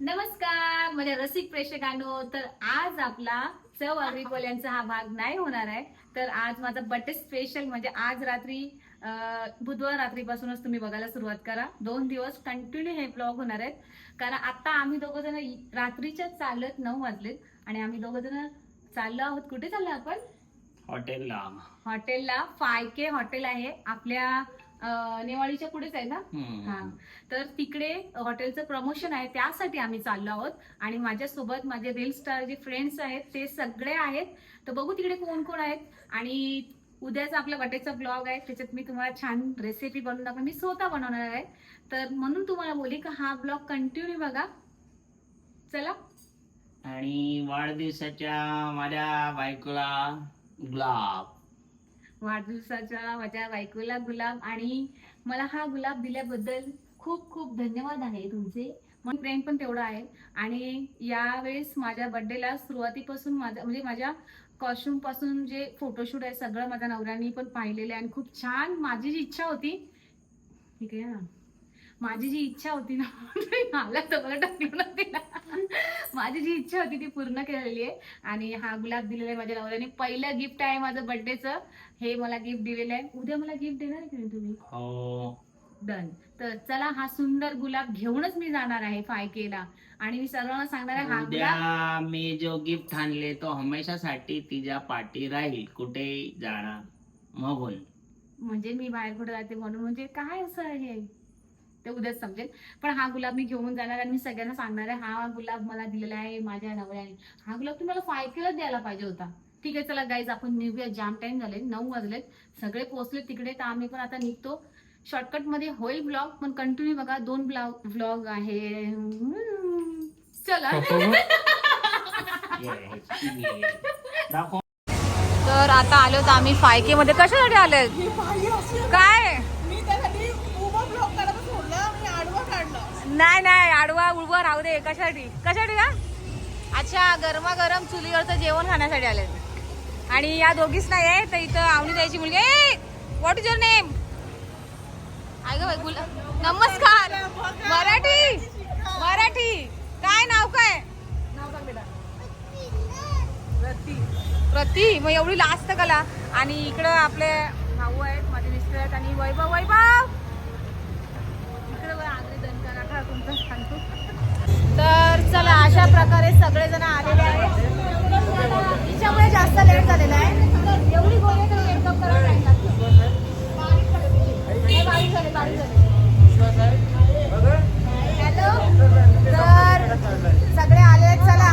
नमस्कार माझ्या रसिक प्रेक्षकांनो तर आज आपला चव अग्रिकोल्यांचा हा भाग नाही होणार आहे. तर आज माझा बर्थडे स्पेशल म्हणजे आज रात्री बुधवार रात्रीपासूनच तुम्ही बघायला सुरुवात करा. दोन दिवस कंटिन्यू हे ब्लॉग होणार आहेत. कारण आता आम्ही दोघं जण रात्रीच्या चालत नऊ वाजलेत. आणि आम्ही दोघं जण चाललो आहोत. कुठे चाललो आपण? हॉटेलला. हॉटेलला. फाय के हॉटेल आहे. आपल्या नेवाळीच्या पुढेच आहे ना. हा. तर तिकडे हॉटेलचं प्रमोशन आहे त्यासाठी आम्ही चाललो आहोत. आणि माझ्यासोबत माझे रील स्टार जे फ्रेंड्स आहेत ते सगळे आहेत. तर बघू तिकडे कोण कोण आहेत. आणि उद्याचा आपला बर्थडेचा ब्लॉग आहे त्याच्यात मी तुम्हाला छान रेसिपी बनवून दाखव मी स्वतः बनवणार आहे. तर म्हणून तुम्हाला बोली का हा ब्लॉग कंटिन्यू बघा. चला. आणि वाढदिवसाच्या माझ्या बायकोला गुलाब. वाढदिवसाच्या माझ्या बायकोला गुलाब आणि मला हा गुलाब दिल्याबद्दल खूप खूप धन्यवाद आहे तुमचे. मग प्रेम पण तेवढं आहे. आणि यावेळेस माझ्या बर्थडेला सुरुवातीपासून माझ्या म्हणजे माझ्या कॉस्ट्युमपासून जे फोटोशूट आहे सगळं माझ्या नवऱ्यानी पण पाहिलेलं आहे. आणि खूप छान माझी जी इच्छा होती ठीक आहे ना? माझी जी इच्छा होती ना मला सगळं टाकलं ना तिला. माझी जी इच्छा होती ती पूर्ण केलेली आहे. आणि हा गुलाब दिलेला आहे माझ्या नवऱ्याने. पहिलं गिफ्ट आहे माझं बर्थडेचं हे मला गिफ्ट दिलेलं आहे. उद्या मला गिफ्ट देणार आहे की तुम्ही? हो. डन तर चला हा सुंदर गुलाब घेऊनच मी जाणार आहे फायकेला. आणि मी सर्वांना सांगणार आहे हा गुलाब उद्या मी जो गिफ्ट आणले तो हमेशासाठी तिच्या पाठी राहील. कुठे जाणार? मग बोल. म्हणजे मी बाहेर कुठे जाते म्हणून. म्हणजे काय असं आहे ते उद्याच समजेल पण हा गुलाब मी घेऊन जाणार आणि मी सगळ्यांना सांगणार आहे हा गुलाब मला दिलेला आहे माझ्या नवऱ्याने. हा गुलाब तुम्हाला फायकेलाच द्यायला पाहिजे होता. ठीक आहे चला गाईज आपण निघूया. जाम टाइम झाले नऊ वाजलेत. सगळे पोहोचले तिकडे तर आम्ही पण आता निघतो. शॉर्टकटमध्ये होईल ब्लॉग पण कंटिन्यू बघा दोन ब्लॉग ब्लॉग आहे. चला. तर आता आलो तर आम्ही फायके मध्ये कशासाठी आले काय मी त्यासाठी उभा ब्लॉक करायला सोडलं आणि आडवा काढला नाही नाही आडवा उडवा राहू दे कशासाठी? कशासाठी का? अच्छा गरमागरम चुलीवरचं जेवण खाण्यासाठी आले आणि या दोघीच नाही आहे तर इथं आवनी द्यायची मुलगी. व्हॉट इज युअर नेम ऐक बाई गुल नमस्कार. मराठी. मराठी. काय नाव काय? प्रति मग एवढी लास्ट कला. आणि इकडं आपले भाऊ आहेत माझे मिस्टर आहेत आणि वैभव वैभव इकडं बघा आगरी दणका राखा तुमचं? सांगतो. तर चला अशा प्रकारे सगळेजण आलेले आहेत. हिच्यामुळे जास्त लेट झालेला आहे. एवढी गोळी तर मेकअप झाले हॅलो तर सगळे आले आहेत चला.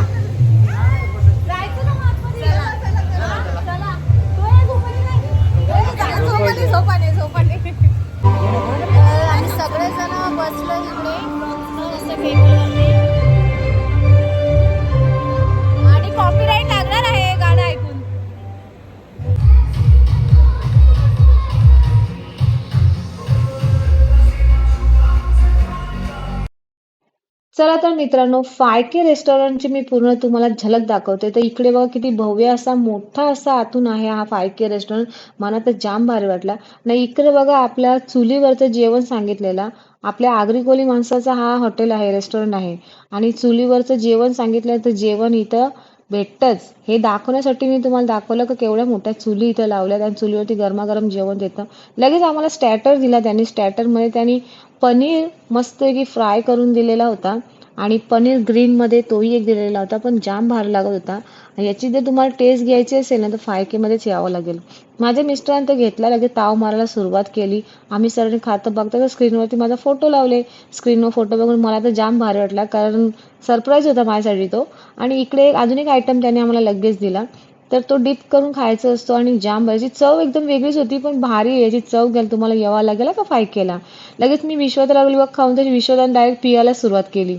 तर मित्रांनो फाय के रेस्टॉरंटची मी पूर्ण तुम्हाला झलक दाखवते. तर इकडे बघा किती भव्य असा मोठा असा आतून आहे हा फाय के रेस्टॉरंट मला तर जाम भारी वाटला. नाही इकडे बघा आपल्या चुलीवरचं जेवण सांगितलेलं. आपल्या आगरी माणसाचा हा हॉटेल आहे रेस्टॉरंट आहे. आणि चुलीवरचं जेवण सांगितलं तर जेवण इथं भेटतंच. हे दाखवण्यासाठी मी तुम्हाला दाखवलं की केवढ्या मोठ्या चुली इथं लावल्यात आणि चुलीवरती गरमागरम जेवण देतं. लगेच आम्हाला स्टॅटर दिला त्यांनी. स्टॅटरमध्ये त्यांनी पनीर मस्तपैकी फ्राय करून दिलेला होता. आणि पनीर ग्रीनमध्ये तोही एक दिलेला होता पण जाम भारी लागत होता. याची जर तुम्हाला टेस्ट घ्यायची असेल ना तर फाय केमध्येच यावं लागेल. माझ्या मिस्टरांनी तर घेतला लगेच ताव मारायला सुरुवात केली. आम्ही सरांनी खातं बघता तर स्क्रीनवरती माझा फोटो लावले. स्क्रीनवर फोटो बघून मला तर जाम भारी वाटला कारण सरप्राईज होता माझ्यासाठी तो. आणि इकडे एक अजून एक आयटम त्याने आम्हाला लगेच दिला. तर तो डिप करून खायचा असतो आणि जाम याची चव एकदम वेगळीच होती पण भारी आहे. याची चव घ्यायला तुम्हाला यावा लागेल का फाय केला लगेच मी विश्वात लागली बघ खाऊन त्याची विश्वदान डायरेक्ट पियायला सुरुवात केली.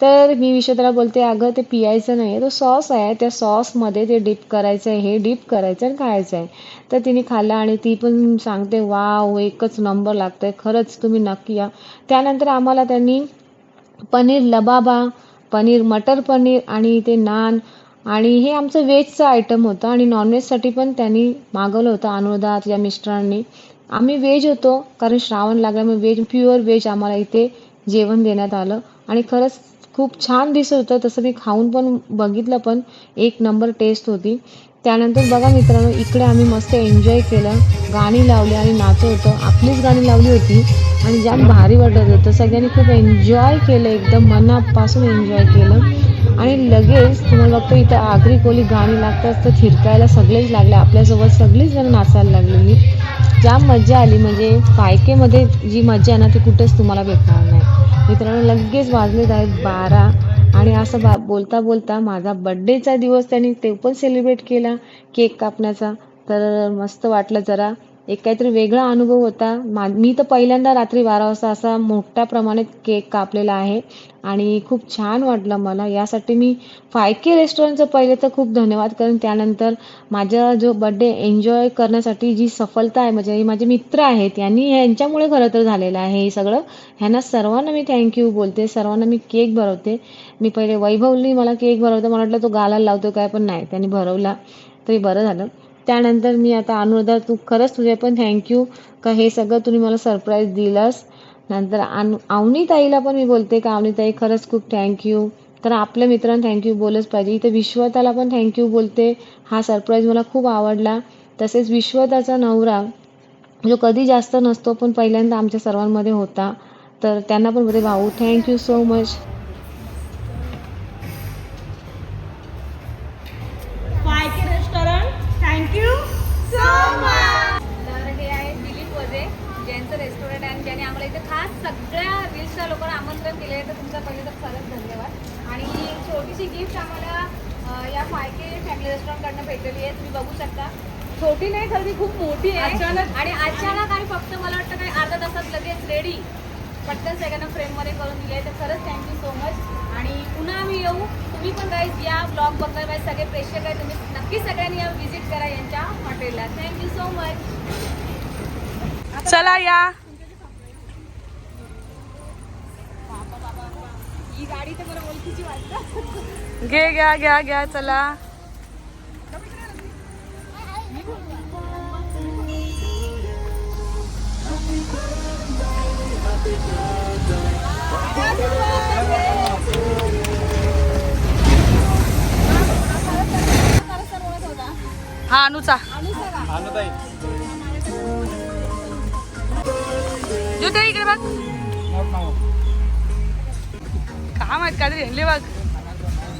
तर मी विश्वतला बोलते अगं ते पियायचं नाही आहे तो सॉस आहे. त्या सॉसमध्ये ते डिप करायचं आहे हे डिप करायचं आणि खायचं आहे तर तिने खाल्लं आणि ती पण सांगते वाव एकच नंबर लागतंय. खरंच तुम्ही नक्की या. त्यानंतर आम्हाला त्यांनी पनीर लबाबा पनीर मटर पनीर आणि ते नान आणि हे आमचं व्हेजचं आयटम होतं आणि नॉनव्हेजसाठी पण त्यांनी मागवलं होतं अनुदात या मिस्टरांनी. आम्ही व्हेज होतो कारण श्रावण लागल्यामुळे व्हेज प्युअर व्हेज आम्हाला इथे जेवण देण्यात आलं. आणि खरंच खूप छान दिसत होतं. तसं मी खाऊन पण बघितलं पण एक नंबर टेस्ट होती. त्यानंतर बघा मित्रांनो इकडे आम्ही मस्त एन्जॉय केलं. गाणी लावली आणि नाचत होतो. आपलीच गाणी लावली होती आणि जाम भारी वाटत होतं. सगळ्यांनी खूप एन्जॉय केलं एकदम मनापासून एन्जॉय केलं. आणि लगेच तुम्हाला बघतो इथं आगरी कोली गाणी लागतात तर थिरकायला सगळेच लागले. आपल्यासोबत सगळीच जण नाचायला लागलेली. जाम मजा आली म्हणजे फायकेमध्ये जी मजा आहे ना ती कुठेच तुम्हाला भेटणार नाही. मित्रांनो लगेच वाजलेत आहेत बारा. आणि असं बा बोलता बोलता माझा बड्डेचा दिवस त्यांनी ते पण सेलिब्रेट केला केक कापण्याचा. तर मस्त वाटलं जरा. एक काहीतरी वेगळा अनुभव होता. मा मी तर पहिल्यांदा रात्री बारा वाजता असा मोठ्या प्रमाणात केक कापलेला आहे आणि खूप छान वाटलं मला. यासाठी मी फाय के रेस्टॉरंटचं पहिले तर खूप धन्यवाद करेन. त्यानंतर माझा जो बड्डे एन्जॉय करण्यासाठी जी सफलता आहे म्हणजे हे माझे मित्र आहेत यांनी यांच्यामुळे खरं तर झालेलं आहे हे सगळं. ह्यांना सर्वांना मी थँक्यू बोलते सर्वांना मी केक भरवते. मी पहिले वैभवनी मला केक भरवतो. मला वाटलं तो गालाला लावतो काय पण नाही. त्यांनी भरवला तरी बरं झालं. त्यानंतर मी आता अनुराधा तू खरंच तुझे पण थँक्यू का हे सगळं तुम्ही मला सरप्राईज दिलंस. नंतर अनु अवनीताईला पण मी बोलते का अवनीताई खरंच खूप थँक्यू तर आपल्या मित्रांना थँक्यू बोलच पाहिजे. इथे विश्वताला पण थँक्यू बोलते. हा सरप्राईज मला खूप आवडला. तसेच विश्वताचा नवरा जो कधी जास्त नसतो पण पहिल्यांदा आमच्या सर्वांमध्ये होता. तर त्यांना पण बोलते भाऊ थँक्यू सो मच गिफ्ट आम्हाला या फायके फॅमिली रेस्टॉरंटकडनं भेटलेली आहे. तुम्ही बघू शकता. छोटी नाही खरं ती खूप मोठी आहे. अचानक. आणि अचानक आणि फक्त मला वाटतं काही अर्धा तासात लगेच रेडी पटकन सगळ्यांना फ्रेममध्ये करून दिली आहे. तर खरंच थँक्यू सो मच आणि पुन्हा आम्ही येऊ. तुम्ही पण गाईज या ब्लॉग बघणार पाहिजे सगळे प्रेक्षक आहे तुम्ही नक्की सगळ्यांनी या व्हिजिट करा यांच्या हॉटेलला थँक्यू सो मच चला या. ही गाडी तर मला ओळखीची वाटतं. घे घ्या घ्या घ्या चला. हा अनुचा. ज्योती इकडे बघ. काय माहीत काय तरी बघ.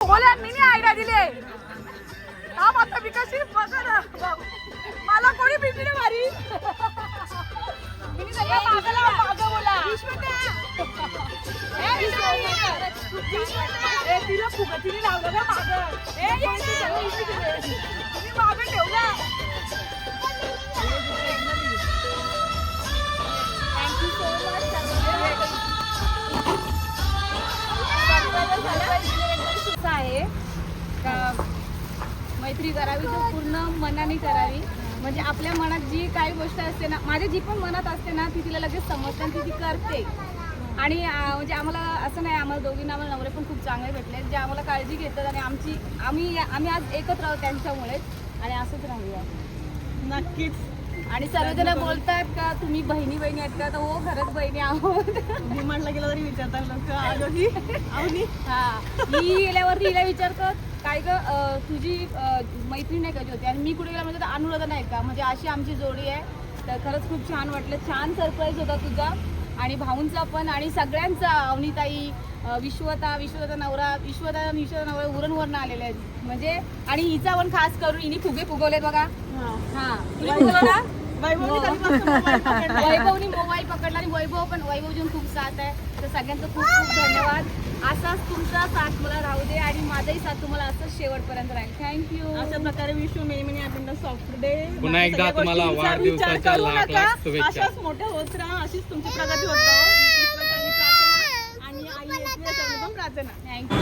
आयडिया दिली हा माता विकसित बघा मला कोणी भेटली ना तिला लावलं ना मागं. तिने मागं ठेवलं. थँक्यू सो मच असं आहे. का मैत्री करावी तर पूर्ण मनाने करावी. म्हणजे आपल्या मनात जी काही गोष्ट असते ना माझ्या जी पण मनात असते ना ती तिला लगेच समजते आणि ती ती करते. आणि म्हणजे आम्हाला असं नाही आम्हाला दोघींना आम्हाला नवरे पण खूप चांगले भेटले जे आम्हाला काळजी घेतात आणि आमची आम्ही आम्ही आज एकत्र आहोत त्यांच्यामुळेच. आणि असंच राहूया. नक्कीच. आणि सर्वजण बोलतात का तुम्ही बहिणी बहिणी आहेत का? तर हो खरंच बहिणी आहोत. डिमांडला गेलं तरी विचारतात लोक आलोही आवनी हा मी गेल्यावरती हिला विचारतो काय ग तुझी मैत्रीण आहे का ज्योती? आणि मी कुठे गेला म्हणजे अनुराधा नाही का? म्हणजे अशी आमची जोडी आहे. तर खरंच खूप छान वाटलं. छान सरप्राईज होता तुझा. आणि भाऊंचा पण. आणि सगळ्यांचा अवनीताई विश्वता विश्वता नवरा विश्वता विश्वता नवरा उरणवरनं आलेले आहेत. म्हणजे आणि हिचा पण खास करून हिने फुगे फुगवलेत बघा. हा. तुम्ही फुगवला वैभवनी मोबाईल पकडला? आणि वैभव पण वैभव घेऊन खूप साथ आहे. तर सगळ्यांचं खूप खूप धन्यवाद. असाच तुमचा साथ मला राहू दे आणि माझाही साथ तुम्हाला असंच शेवटपर्यंत राहील. थँक्यू अशा प्रकारे विश्व मेनी मेनी आपण सॉफ्ट डे पुन्हा एकदा तुम्हाला वाढदिवसाच्या लाख लाख शुभेच्छा. अशाच मोठ्या होत राहा. अशीच तुमची प्रगती होत राहा. ही आणि आई प्रार्थना. थँक्यू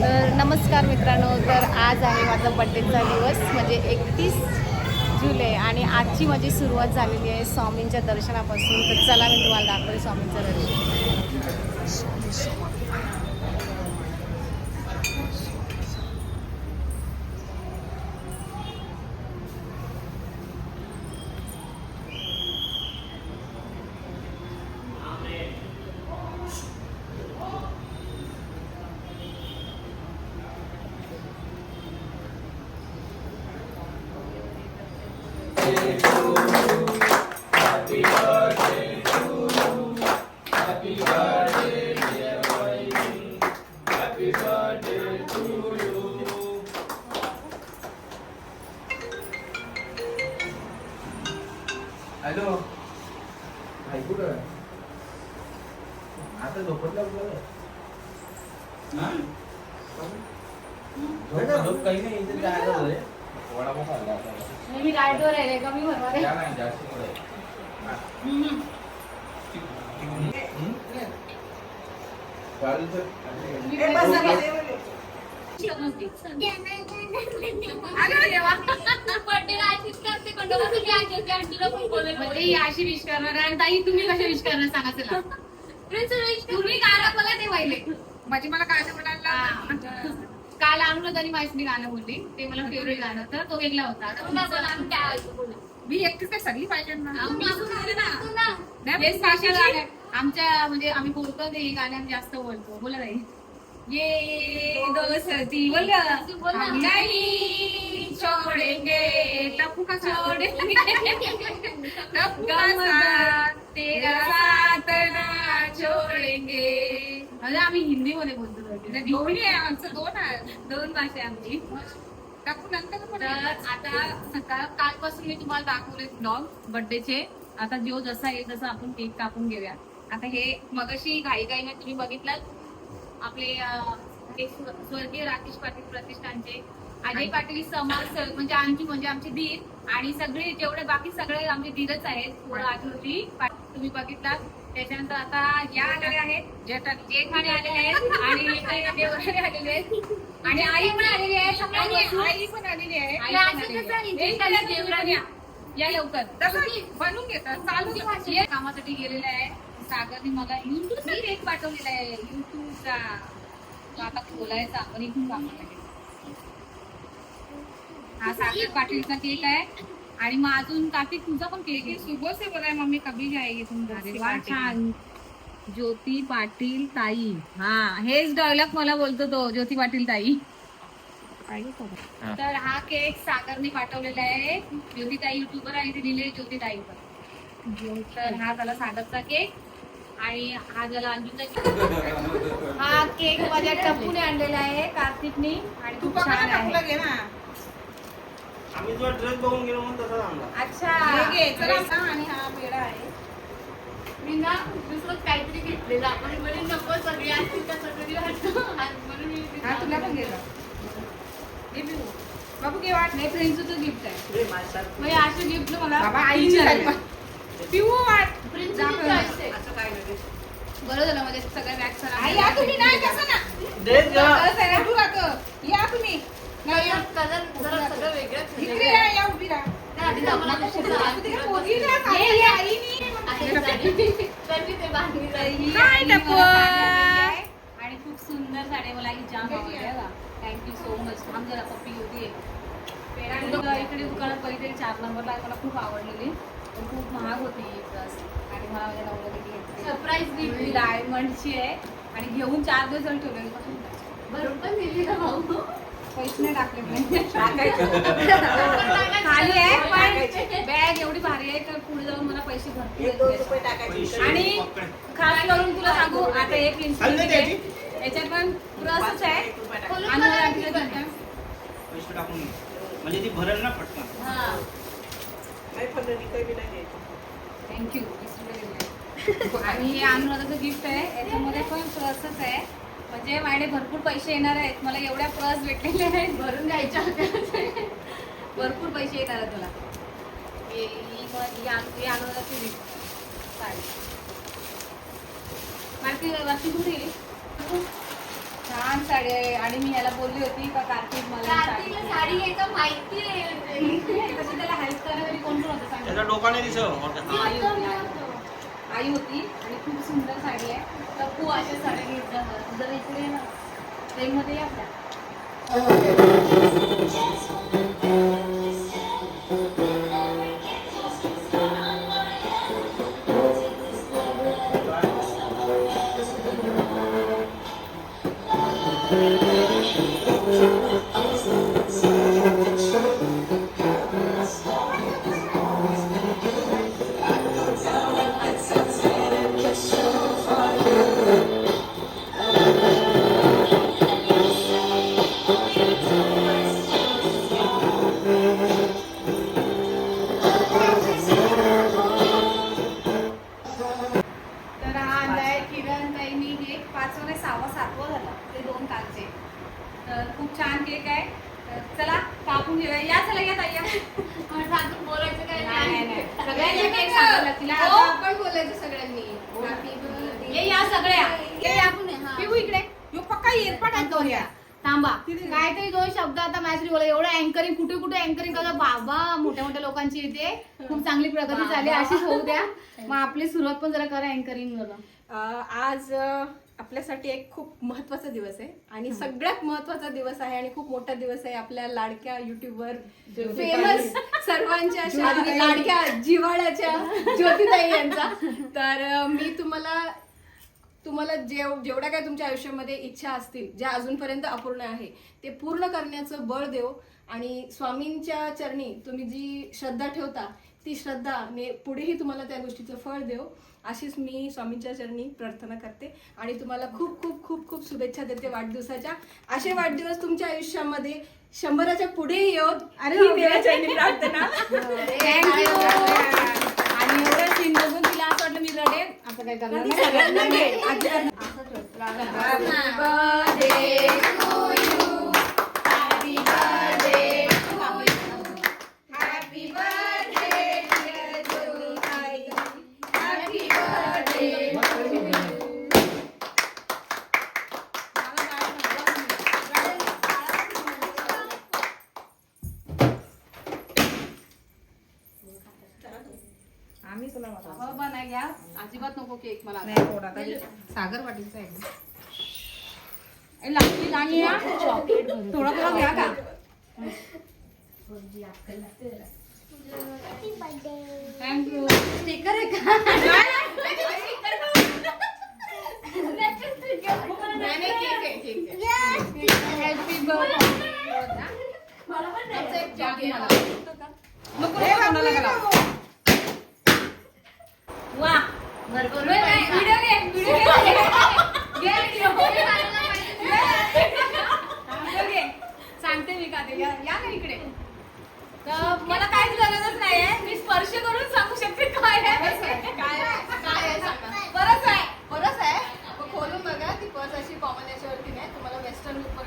तर नमस्कार मित्रांनो. तर आज आहे माझा बड्डेचा दिवस. म्हणजे एकतीस जुलै आणि आजची माझी सुरुवात झालेली आहे स्वामींच्या दर्शनापासून. तर चला मी तुम्हाला दाखवते स्वामींचं दर्शन. झोप काही नाही इथे जायचं होतं रे. वडापाव खाल्ला आता. मी गाडीवर आहे कमी भरवा त्या नाही जास्त मुळे. हा. हम्म? वाढीचं- म्हणजे ही अशी विश करणार आणि ताई तुम्ही कशा विश करणार सांगा चला तुम्ही गाणं बोला ते पहिले म्हणजे मला गाणं म्हणायला काल त्यांनी माहिती गाणं बोलली. ते मला फेवरेट गाणं होतं. तो वेगळा होता. मी एकटीच काय सगळी पाहिजे ना. नाही. आमच्या म्हणजे आम्ही बोलतो ते गाणे आम्ही जास्त बोलतो. बोला ताई. ये दोस्ती बोल नहीं छोड़ेंगे. टप्पू का छोड़ेंगे टप्पू का तेरा साथ ना छोड़ेंगे. म्हणजे आम्ही हिंदी मध्ये बोलतो दोन्ही आहे आमचं दोन आहे. दोन भाषा आहे आमची. टाकू नंतर तर आता सकाळ कालपासून मी तुम्हाला दाखवले ब्लॉग बर्थडेचे आता जो जसा येईल तसा आपण केक कापून घेऊया. आता हे मगाशी घाई घाईने तुम्ही बघितलं आपले हे स्वर्गीय राकेश पाटील प्रतिष्ठानचे. अजय पाटील समाज म्हणजे आमची म्हणजे आमचे धीर आणि सगळे जेवढे बाकी सगळे आमचे धीरच आहेत. थोडं आठवती. तुम्ही बघितला त्याच्यानंतर आता या आलेल्या आहेत जेठाणी जेठाणे आलेले आहेत आणि इकडे देवराणे आलेले आहेत. आणि आई पण आलेली आहे सगळ्यांनी आई पण आलेली आहे. आई पण आलेली आहे. हे इकडे देवराणी. या. लवकर. बनवून घेतात चालू दे. कामासाठी गेलेला आहे. सागरने मला युट्यूब एक पाठवलेला आहे. युट्यूबचा तो आता खोलायचा आपण इथून कामाला गेलो. हा सागर पाटीलचा केक आहे. आणि मग अजून काकी तुझा पण केक आहे. सुबह से बोलाय मम्मी कभी जाएगी तुम अरे वा छान. ज्योती पाटील ताई. हा हेच डायलॉग मला बोलतो तो ज्योती पाटील ताई. तर हा केक सागरने पाठवलेला आहे. ज्योती ताई युट्यूबर आणि ते दिले ज्योती ताई तर हा झाला सागरचा केक. आणि हा झाला अंजूचा केक हा केक माझ्या टप्पूने आणलेला आहे कार्तिकने. आणि खूप छान आहे. आम्ही तुझा ड्रेस बघून गेलो म्हणून तसा आणला. अच्छा. आणि हा पेढा आहे. मी ना दुसरं काहीतरी घेतलेलं आपण म्हणे नको सगळी असतील का सगळी वाटतो म्हणून मी हा तुला पण गेला बाबू घे वाट नाही प्रिन्सूचं गिफ्ट आहे. माझ्या म्हणजे असे गिफ्ट मला बाबा आईची. पिऊ वाट. choice आहे. असं काय नाही. बरं झालं म्हणजे सगळ्या वॅक्स आई या तुम्ही नाही कसं ना. ड्रेस घ्या उभं राहतं. या तुम्ही. नाही. आणि खूप सुंदर साडी मला ही जाम आवडली थँक्यू सो मच जरा पप्पी होती इकडे दुकानात पहिले चार नंबरला मला खूप आवडलेली. पण खूप महाग होती ही ड्रेस आणि मला माझ्या नवऱ्याने घेतली? सरप्राईज दिली डायमंडची आहे. आणि घेऊन चार दिवस ठेवलेली. भरून पण दिली ना भाऊ. पैसे नाही टाकले नाही खाली आहे पण बॅग एवढी भारी आहे तर पुढे जाऊन मला पैसे भरपूर येतील. आणि खास करून तुला सांगू आता एक याच्यात पण तिला म्हणजे ती भरेल ना पटकन. थँक्यू आणि हे अनुराधाचं गिफ्ट आहे. याच्यामध्ये पण पर्सच आहे. म्हणजे माझ्याकडे भरपूर पैसे येणार आहेत. मला एवढ्या पर्स भेटलेल्या आहेत. भरून घ्यायच्या. भरपूर पैसे येणार आहेत साडी मारती वाची कुठे छान साडी आहे. आणि मी याला बोलली होती का कार्तिक मला साडी घे. तशी त्याला हेल्प करणारी कोण कोण होतं सांग त्याचा डोका नाही दिसत आई होती, आणि खूप सुंदर साडी आहे. तर तू अशा साड्या घेत जा जर इकडे ना ट्रेनमध्ये या आपल्यासाठी एक खूप महत्त्वाचा दिवस आहे. आणि सगळ्यात महत्त्वाचा दिवस आहे आणि खूप मोठा दिवस आहे आपल्या लाडक्या युट्यूबवर फेमस सर्वांच्या अशा लाडक्या जिव्हाळ्याच्या ज्योतिताई यांचा. तर मी तुम्हाला तुम्हाला जेव जेवढ्या काय तुमच्या आयुष्यामध्ये इच्छा असतील ज्या अजूनपर्यंत अपूर्ण आहे ते पूर्ण करण्याचं बळ देव. आणि स्वामींच्या चरणी तुम्ही जी श्रद्धा ठेवता ती श्रद्धा ने पुढेही तुम्हाला त्या गोष्टीचं फळ देव अशीच मी स्वामींच्या चरणी प्रार्थना करते. आणि तुम्हाला खूप खूप खूप खूप शुभेच्छा देते वाढदिवसाच्या. असे वाढदिवस तुमच्या आयुष्यामध्ये शंभराच्या पुढे आणि ही देवाचरणी प्रार्थना. थँक्यू आणि एवढं सीन बघून तिला असं वाटलं मी रडेल असं काय करणार सांगते मी का ते. या ना इकडे. तर मला काहीच गरजच नाही आहे. मी स्पर्श करून सांगू शकते काय आहे. काय काय आहे? सांगा. बरंच आहे. परस आहे. खोलून बघा ती पर्स अशी कॉमन याच्यावरती नाही. तुम्हाला वेस्टर्न लुक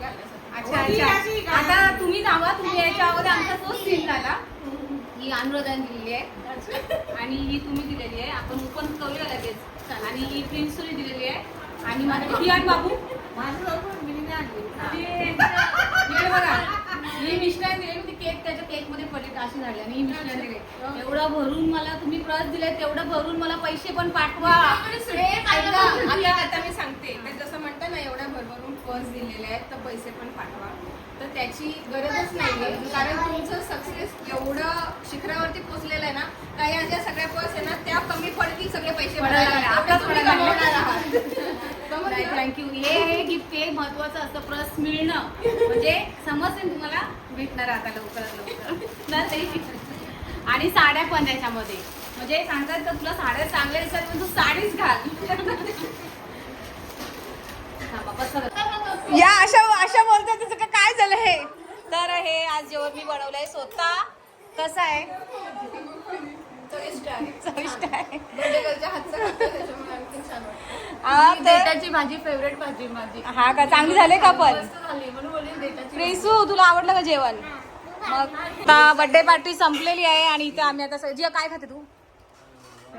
अच्छा. अच्छा आता तुम्ही जावा तुम्ही याच्या अगोदर आमचा तोच सीन झाला ही अनुराधाने दिलेली आहे. आणि ही तुम्ही दिलेली आहे. आपण ओपन करूया लगेच. आणि ही प्रिन्सुनी दिलेली आहे. आणि माझी आण बाबू माझं मी बघा. ही मिस्टर दिली ती केक त्याच्या अशी झाली आणि ही दिले एवढं भरून मला तुम्ही प्रस दिले तेवढं भरून मला पैसे पण पाठवा. आता मी सांगते. जसं म्हणता ना एवढ्या भरभरून पर्स दिलेले आहेत तर पैसे पण पाठवा. तर त्याची गरजच नाहीये. कारण तुमचं सक्सेस एवढं शिखरावरती पोहोचलेलं आहे ना का या ज्या सगळ्या पर्स आहे ना त्या कमी पडतील सगळे पैसे? थँक्यू हे हे गिफ्ट आहे महत्वाचं असतं प्रस मिळणं. म्हणजे समजते तुम्हाला? भेटणार आता लवकरात लवकर. आणि साड्या पण त्याच्यामध्ये. म्हणजे सांगतात तर तुला साड्या चांगल्या दिसतात पण तू साडीच घाल. हा. या अशा अशा बोलतात का काय झालं हे? तर हे आज जेवण मी बनवलंय स्वतः कसं आहे? चविष्ट चविष्ट. हा, भाजी फेवरेट भाजी माझी. हा का? चांगली झाले का पण? मस्त झाली म्हणून बोलली देठाची प्रिसू तुला आवडलं का जेवण? मग आता बर्थडे पार्टी संपलेली आहे आणि इथे आम्ही आता जिया काय खाते तू?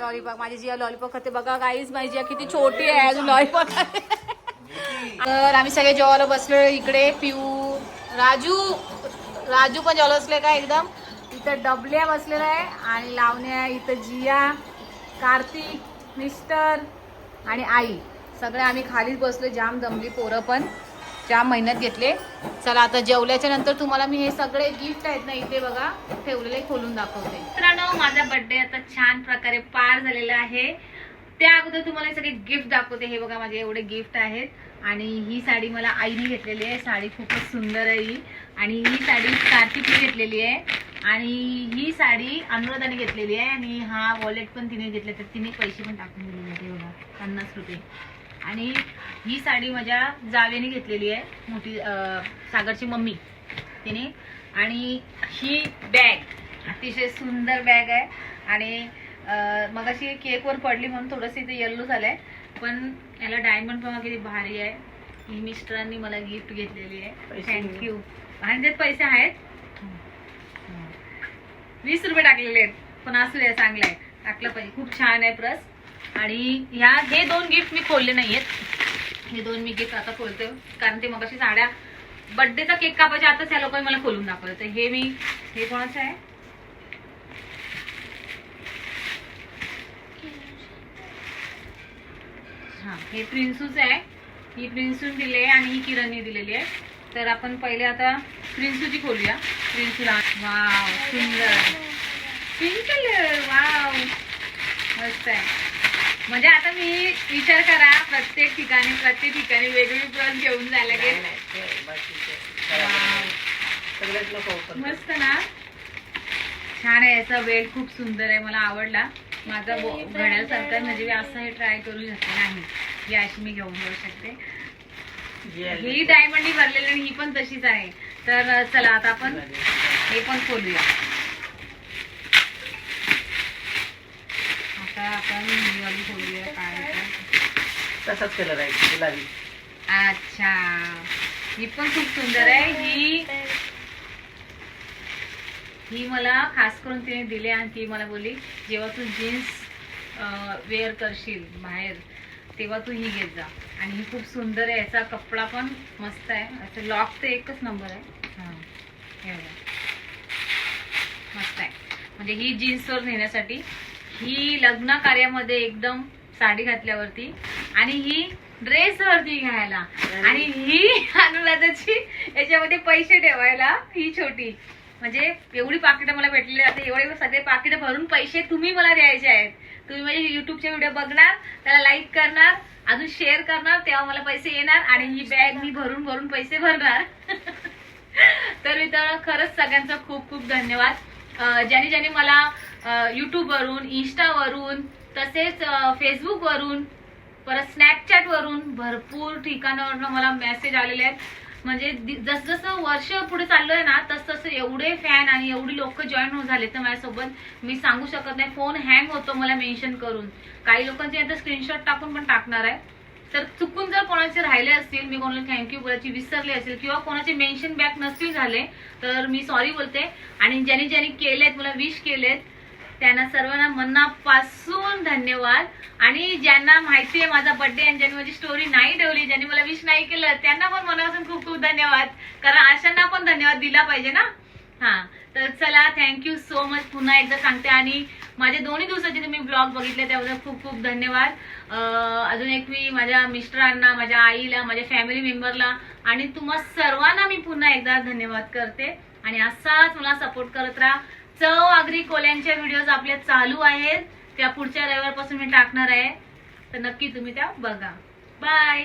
लॉलीपॉप माझी जिया लॉलीपॉप खाते. बघा काहीच माझी जिया किती छोटी आहे. अजून लॉलीपॉप खाते. तर आम्ही सगळे जेवायला बसलो इकडे पिऊ राजू. राजू पण जेवायला बसले का एकदम? इथं डबल्या बसलेला आहे आणि लावण्या इथं जिया कार्तिक मिस्टर आणि आई. सगळे आम्ही खालीच बसलो जाम दमली पोरं पण. जाम मेहनत घेतले. चला आता जेवल्याच्या नंतर तुम्हाला मी हे सगळे गिफ्ट आहेत ना इथे बघा ठेवलेले खोलून दाखवते. मित्रांनो माझा बर्थडे आता छान प्रकारे पार झालेला आहे. त्या अगोदर तुम्हाला हे सगळे गिफ्ट दाखवते. हे बघा माझे एवढे गिफ्ट आहेत. आणि ही साडी मला आईने घेतलेली आहे. साडी खूपच सुंदर आहे ही. आणि ही साडी कार्तिकने घेतलेली आहे. आणि ही साडी अनुराधाने घेतलेली आहे. आणि हा वॉलेट पण तिने घेतले तर तिने पैसे पण टाकून दिलेले आहेत. हे बघा पन्नास रुपये. आणि ही साडी माझ्या जावेने घेतलेली आहे. मोठी सागरची मम्मी तिने. आणि ही बॅग अतिशय सुंदर बॅग आहे. आणि मग अशी केकवर पडली म्हणून थोडंसं इथे येल्लो झालंय. पण याला डायमंड पण किती भारी आहे. ही मिस्टरांनी मला गिफ्ट घेतलेली आहे. थँक्यू आणि त्यात पैसे आहेत. वीस रुपये टाकलेले आहेत. पण असू द्या चांगलं आहे टाकलं पाहिजे. खूप छान आहे प्रस आणि ह्या हे दोन गिफ्ट मी खोलले नाहीयेत. हे दोन मी गिफ्ट आता खोलते कारण ते मग अशी साड्या बर्थडेचा केक कापायच्या आताच त्या लोकांनी मला खोलून दाखवलं. तर हे मी हे कोणाचं आहे? हा हे प्रिन्सूच आहे. ही प्रिन्सून दिली आहे आणि ही किरणने दिलेली आहे. तर आपण पहिले आता प्रिन्सूची खोलूया. प्रिन्सूला वाव सुंदर. Pink colour wow. मस्त आहे. म्हणजे आता मी विचार करा प्रत्येक ठिकाणी प्रत्येक ठिकाणी वेगवेगळी प्रत घेऊन जायला गेले मस्त ना? छान आहे याचा बेल्ट खूप सुंदर आहे मला आवडला. माझा आहे, म्हणजे मी असं हे ट्राय करू शकते नाही. ही अशी मी घेऊन जाऊ शकते. ही डायमंडी भरलेली आणि ही पण तशीच आहे. तर चला आता आपण हे पण खोलूया. आता आपण काय. तसाच कलर आहे गुलाबी. अच्छा. ही पण खूप सुंदर आहे. ही ही मला खास करून तिने दिली आणि ती मला बोलली जेव्हा तू जीन्स वेअर करशील बाहेर तेव्हा तू ही घेत जा. आणि ही खूप सुंदर आहे. याचा कपडा पण मस्त आहे. असं लॉक तर एकच नंबर आहे. हां बघा. मस्त आहे. म्हणजे ही जीन्सवर नेण्यासाठी ही लग्न कार्यामध्ये एकदम साडी घातल्यावरती आणि ही ड्रेसवरती घ्यायला. आणि ही अनुराधाची याच्यामध्ये पैसे ठेवायला ही छोटी. म्हणजे एवढी पाकिटं मला भेटलेली आता एवढे सगळे पाकिटं भरून पैसे तुम्ही मला द्यायचे आहेत. तुम्ही माझे युट्यूबचे व्हिडिओ बघणार त्याला लाईक करणार अजून शेअर करणार तेव्हा मला पैसे येणार आणि ही बॅग मी भरून भरून पैसे भरणार. तर मित्रांनो खरंच सगळ्यांचा खूप खूप धन्यवाद. ज्याने ज्याने मला यूट्यूबवरून इंस्टावरून तसेच फेसबुकवरून परत स्नॅपचॅटवरून भरपूर ठिकाणावरून मला मेसेज आलेले आहेत. म्हणजे जसजसं वर्ष पुढे चाललंय ना तस तसं एवढे फॅन आणि एवढी लोक जॉईन होऊन झालेत तर माझ्यासोबत मी सांगू शकत नाही. फोन हँग होतो मला मेन्शन करून. काही लोकांचे आता स्क्रीनशॉट टाकून पण टाकणार आहे. तर चुकून जर कोणाचे राहिले असतील मी कोणाला थँक्यू बोलायची विसरले असेल किंवा कोणाचे मेन्शन बॅक नसतील झाले तर मी सॉरी बोलते. आणि ज्यांनी ज्यांनी केलेत मला विश केलेत त्यांना सर्वांना मनापासून धन्यवाद. आणि ज्यांना माहिती आहे माझा बर्थडे आणि ज्यांनी माझी स्टोरी नाही ठेवली ज्यांनी मला विश नाही केलं त्यांना पण मनापासून खूप खूप धन्यवाद. कारण अशांना पण धन्यवाद दिला पाहिजे ना? हा. तर चला थँक्यू सो मच पुन्हा एकदा सांगते. आणि माझे दोन्ही दिवसाचे तुम्ही ब्लॉग बघितले त्याबद्दल खूप खूप धन्यवाद. अजून एक मी माझ्या मिस्टरांना माझ्या आईला माझ्या फॅमिली मेंबरला आणि तुम्हा सर्वांना मी पुन्हा एकदा धन्यवाद करते. आणि असाच मला सपोर्ट करत राहा. चव आगरी कोल्यांच्या व्हिडिओज आपल्या चालू आहेत. त्या पुढच्या रविवारपासून मी टाकणार आहे. तर नक्की तुम्ही त्या बघा. बाय